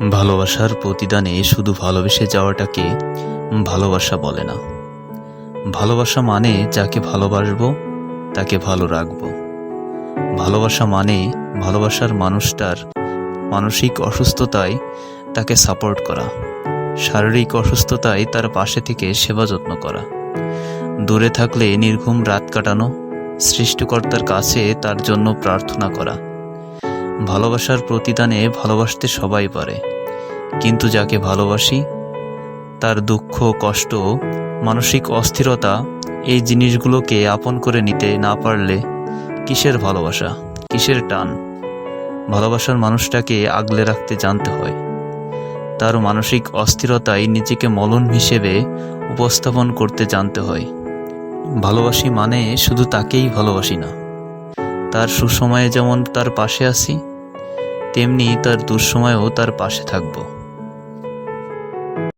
ভালোবাসার প্রতিদানে শুধু ভালোবেসে যাওয়াটাকে ভালোবাসা বলে না। ভালোবাসা মানে যাকে ভালোবাসবো, তাকে ভালো রাখব। ভালোবাসা মানে ভালোবাসার মানুষটার মানসিক অসুস্থতায় তাকে সাপোর্ট করা, শারীরিক অসুস্থতায় তার পাশে থেকে সেবা যত্ন করা। দূরে থাকলে নির্ঘুম রাত কাটানো, সৃষ্টিকর্তার কাছে তার জন্য প্রার্থনা করা। ভালোবাসার প্রতিদানে ভালোবাসতে সবাই পারে। কিন্তু যাকে ভালোবাসি, তার দুঃখ, কষ্ট, মানসিক অস্থিরতা, এই জিনিসগুলোকে আপন করে নিতে না পারলে কিসের ভালোবাসা, কিসের টান? ভালোবাসার মানুষটাকে আগলে রাখতে জানতে হয়। তার মানসিক অস্থিরতায় নিজেকে মলন হিসেবে উপস্থাপন করতে জানতে হয়। ভালোবাসি মানে শুধু তাকেই ভালোবাসি না। তার সুসময়ে যেমন তার পাশে আছি তেমনি তার দুঃসময়েও তার পাশে থাকব।